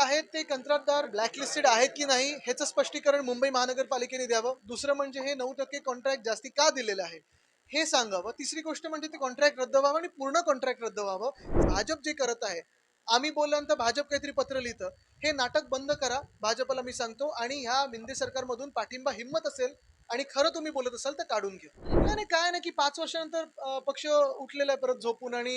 आहेत ते कंत्राटदार ब्लॅकलिस्टेड आहेत की नाही ह्याचं स्पष्टीकरण मुंबई महानगरपालिकेने द्यावं. दुसरं म्हणजे हे नऊ टक्के कॉन्ट्रॅक्ट जास्ती का दिलेलं आहे? हे सांगावं. तिसरी गोष्ट म्हणजे ते कॉन्ट्रॅक्ट रद्द व्हावं आणि पूर्ण कॉन्ट्रॅक्ट रद्द व्हावं. भाजप जे करत आहे आम्ही बोलल्यानंतर भाजप काहीतरी पत्र लिहितं. हे नाटक बंद करा भाजपला मी सांगतो आणि ह्या मिंदे सरकारमधून पाठिंबा हिंमत असेल आणि खरं तुम्ही बोलत असाल तर काढून घ्या. नाही काय नाही की पाच वर्षानंतर पक्ष उठलेला आहे परत झोपून आणि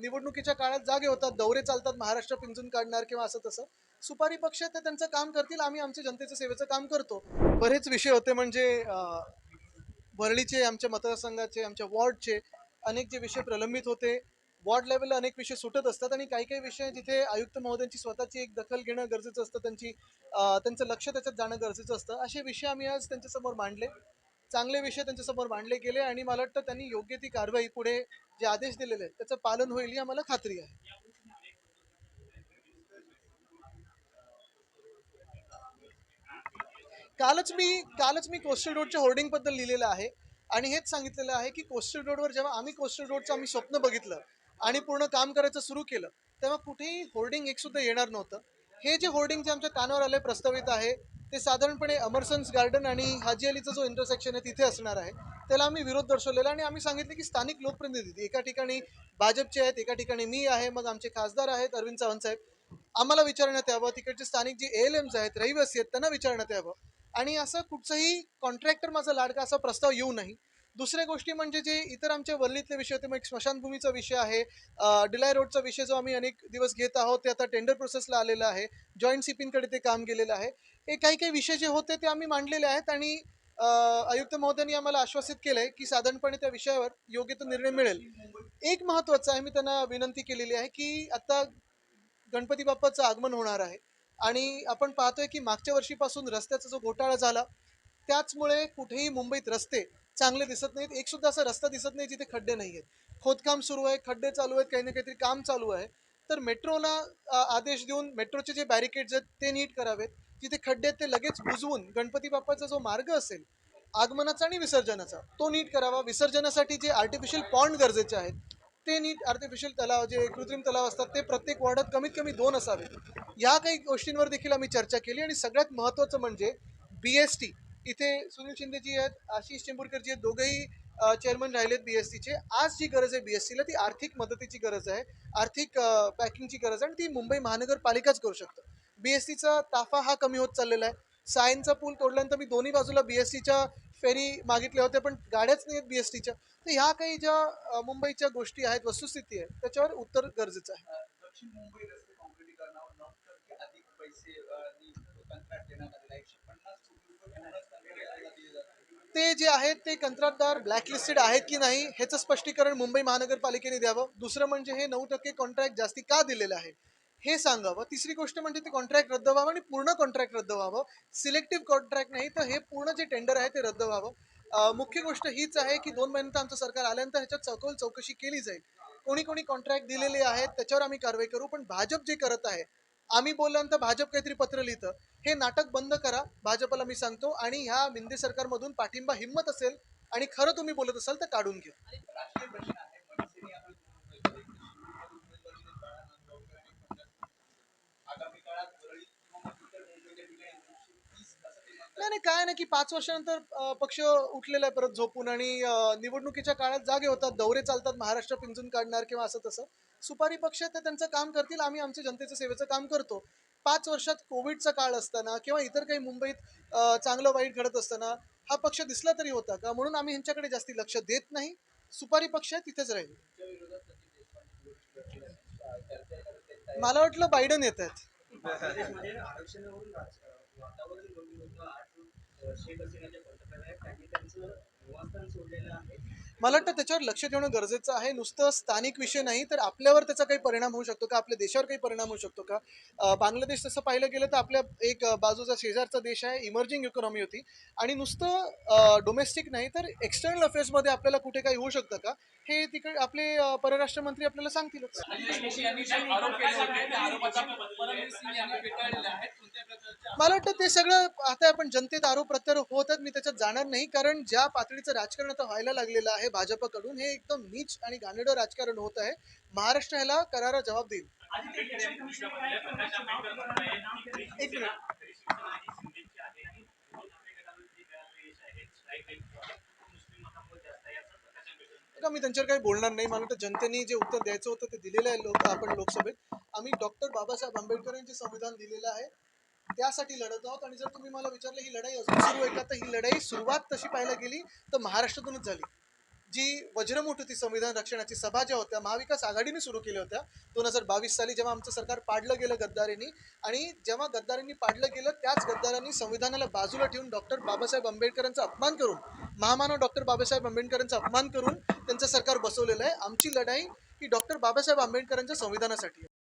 निवडणुकीच्या काळात जागे होतात दौरे चालतात महाराष्ट्र पिंजून काढणार किंवा असं तसं. सुपारी पक्ष ते त्यांचं काम करतील आम्ही आमच्या जनतेच्या सेवेचं काम करतो. बरेच विषय होते म्हणजे वरळीचे आमच्या मतदारसंघाचे आमच्या वॉर्डचे अनेक जे विषय प्रलंबित होते. वॉर्ड लेवलला अनेक विषय सुटत असतात आणि काही काही विषय जिथे आयुक्त महोदयांची स्वतःची एक दखल घेणं गरजेचं असतं त्यांची त्यांचं लक्ष त्याच्यात जाणं गरजेचं असतं. असे विषय आम्ही आज त्यांच्यासमोर मांडले. चांगले विषय त्यांच्यासमोर मांडले गेले आणि मला वाटतं त्यांनी योग्य ती कारवाई पुढे जे आदेश दिलेले आहेत त्याचं पालन होईल ही आम्हाला खात्री आहे. कालच मी कालच मी कोस्टल रोडच्या होर्डिंगबद्दल लिहिलेलं आहे. आणि हेच सांगितलेलं आहे की कोस्टल रोडवर जेव्हा आम्ही कोस्टल रोडचं आम्ही स्वप्न बघितलं आणि पूर्ण काम करायचं सुरू केलं तेव्हा कुठेही होर्डिंग एक सुद्धा येणार नव्हतं. हे जे होर्डिंग जे आमच्या कानावर आले प्रस्तावित आहे ते साधारणपणे अमरसन्स गार्डन आणि हाजी अलीचा जो इंटरसेक्शन आहे तिथे असणार आहे. त्याला आम्ही विरोध दर्शवलेला आणि आम्ही सांगितले की स्थानिक लोकप्रतिनिधी एका ठिकाणी भाजपचे आहेत एका ठिकाणी मी आहे मग आमचे खासदार आहेत अरविंद सावंत साहेब. आम्हाला विचारण्यात यावं तिकडचे स्थानिक जे एल एम्स आहेत रहिवासी आहेत त्यांना विचारण्यात यावं. आणि असं कुठचंही कॉन्ट्रॅक्टर माझा लाडका असा प्रस्ताव येऊ नाही. दुसऱ्या गोष्टी म्हणजे जे इतर आमच्या वल्लीतले विषय होते मग एक स्मशानभूमीचा विषय आहे. डिलाय रोडचा विषय जो आम्ही अनेक दिवस घेत आहोत ते आता टेंडर प्रोसेसला आलेलं आहे. जॉईंट सिपिंगकडे ते काम गेलेलं आहे. हे काही काही विषय जे होते ते आम्ही मांडलेले आहेत आणि आयुक्त महोदयांनी आम्हाला आश्वासित केलं आहे की साधारणपणे त्या विषयावर योग्य तो निर्णय मिळेल. एक महत्त्वाचा आहे मी त्यांना विनंती केलेली आहे की आता गणपती बाप्पाचं आगमन होणार आहे. आणि आपण पाहतोय की मागच्या वर्षीपासून रस्त्याचा जो घोटाळा झाला त्याचमुळे कुठेही मुंबईत रस्ते चांगले दिसत नाहीत. एक सुद्धा असा रस्ता दिसत नाही जिथे खड्डे नाही आहेत. खोदकाम सुरू आहे खड्डे चालू आहेत काही ना काहीतरी काम चालू आहे. तर मेट्रोला आदेश देऊन मेट्रोचे जे बॅरिकेड्स आहेत ते नीट करावेत. जिथे खड्डे आहेत ते लगेच बुजवून गणपती बाप्पाचा जो मार्ग असेल आगमनाचा आणि विसर्जनाचा तो नीट करावा. विसर्जनासाठी जे आर्टिफिशियल पॉन्ड गरजेचे आहेत ते नीट आर्टिफिशियल तलाव जे कृत्रिम तलाव असतात ते प्रत्येक वॉर्डात कमीत कमी दोन असावेत. या काही गोष्टींवर देखील आम्ही चर्चा केली आणि सगळ्यात महत्त्वाचं म्हणजे बी एस टी इथे सुनील शिंदेजी आहेत आशिष चेंबूरकरजी आहेत दोघंही चेअरमन राहिलेत बी एस सीचे आज जी गरज आहे बी एस सीला ती आर्थिक मदतीची गरज आहे आर्थिक पॅकिंगची गरज आहे आणि ती मुंबई महानगरपालिकाच करू शकतं. बी एस सीचा ताफा हा कमी होत चाललेला आहे. सायनचा पूल तोडल्यानंतर मी दोन्ही बाजूला बी एस सीच्या फेरी मागितल्या होत्या पण गाड्याच नाही आहेत बी एस टीच्या तर ह्या काही ज्या मुंबईच्या गोष्टी आहेत वस्तुस्थिती आहे त्याच्यावर उत्तर गरजेचं आहे. दक्षिण मुंबई रस्ते अधिक पैसे ते जे आहेत ते कंत्राटदार ब्लॅकलिस्टेड आहेत की नाही ह्याचं स्पष्टीकरण मुंबई महानगरपालिकेने द्यावं. दुसरं म्हणजे हे नऊ टक्के कॉन्ट्रॅक्ट जास्ती का दिलेलं आहे? हे सांगावं. तिसरी गोष्ट म्हणजे ते कॉन्ट्रॅक्ट रद्द व्हावं आणि पूर्ण कॉन्ट्रॅक्ट रद्द व्हावं. सिलेक्टिव्ह कॉन्ट्रॅक्ट नाही तर हे पूर्ण जे टेंडर आहे ते रद्द व्हावं. मुख्य गोष्ट हीच आहे की दोन महिन्यात आमचं सरकार आल्यानंतर ह्याच्यात सखोल चौकशी केली जाईल. कोणी कोणी कॉन्ट्रॅक्ट दिलेले आहेत त्याच्यावर आम्ही कारवाई करू पण भाजप जे करत आहे आम्ही बोलल्यानंतर भाजप काहीतरी पत्र लिहितं. हे नाटक बंद करा भाजपला मी सांगतो आणि ह्या मिंदे सरकारमधून पाठिंबा हिंमत असेल आणि खरं तुम्ही बोलत असाल तर काढून घ्या राष्ट्रीय प्रश्न आहे मनसेने आपले दोन उमेदवार दिले. उमेदवार दिले बाळासाहेब गावकर आणि पंकज आगामी काळात वरळी किंवा मग इतर मुंबईच्या ठिकाणी एकशे तीस काय नाही काय नाही की पाच वर्षानंतर अं, पक्ष उठलेला आहे परत झोपून आणि अं, निवडणुकीच्या काळात जागे होतात दौरे चालतात महाराष्ट्र पिंजून काढणार किंवा असं तसं. सुपारी पक्ष ते त्यांचं काम करतील आम्ही आमच्या जनतेच्या सेवेचं काम करतो. पाच वर्षात कोविडचा काळ असताना किंवा इतर काही मुंबईत अं, चांगलं वाईट घडत असताना हा पक्ष दिसला तरी होता का? म्हणून आम्ही ह्यांच्याकडे जास्ती लक्ष देत नाही. सुपारी पक्ष आहे तिथेच राहील. मला वाटलं बायडन येत आहेत. आरक्षणावरून वातावरण आज अ, शेख हसीनाच्या पंतप्रधान आहेत त्यांनी त्यांचं निवासस्थान सोडलेलं आहे मला वाटतं त्याच्यावर लक्ष देणं गरजेचं आहे. नुसतं स्थानिक विषय नाही तर आपल्यावर त्याचा काही परिणाम होऊ शकतो का? आपल्या देशावर काही परिणाम होऊ शकतो का? बांगलादेश तसं पाहिलं गेलं तर आपल्या एक बाजूचा शेजारचा देश आहे इमर्जिंग इकॉनॉमी होती. आणि नुसतं डोमेस्टिक नाही तर एक्सटर्नल अफेअर्समध्ये आपल्याला कुठे काही होऊ शकतं का? हे तिकडे आपले परराष्ट्र मंत्री आपल्याला सांगतीलच. मला वाटतं ते सगळं आता आपण जनतेत आरोप प्रत्यारोप होत आहेत मी त्याच्यात जाणार नाही. कारण ज्या पातळीचं राजकारण आता व्हायला लागलेलं आहे भाजपकडून हे एकदम नीच आणि घाणेरडं राजकारण होत आहे. महाराष्ट्र ह्याला करारा जबाब देईल. का मी त्यांच्यावर काही बोलणार नाही. मला जनतेने जे उत्तर द्यायचं होतं ते दिलेलं आहे लोक आपण लोकसभेत. आम्ही डॉक्टर बाबासाहेब आंबेडकर यांचे संविधान दिलेलं आहे. त्यासाठी लढत आहोत आणि जर तुम्ही मला विचारलं ही लढाई अजून सुरू आहे का? तर ही लढाई सुरुवात तशी पाहायला गेली तर महाराष्ट्रातूनच झाली. जी वज्रमुठती संविधान रक्षणाची सभा ज्या होत्या महाविकास आघाडीने सुरू केल्या होत्या दोन हजार बावीस साली जेव्हा आमचं सरकार पाडलं गेलं गद्दारींनी आणि जेव्हा गद्दारींनी पाडलं गेलं त्याच गद्दारांनी संविधानाला बाजूला ठेवून डॉक्टर बाबासाहेब आंबेडकरांचा अपमान करून महामानव डॉक्टर बाबासाहेब आंबेडकरांचा अपमान करून त्यांचं सरकार बसवलेलं आहे. आमची लढाई ही डॉक्टर बाबासाहेब आंबेडकरांच्या संविधानासाठी आहे.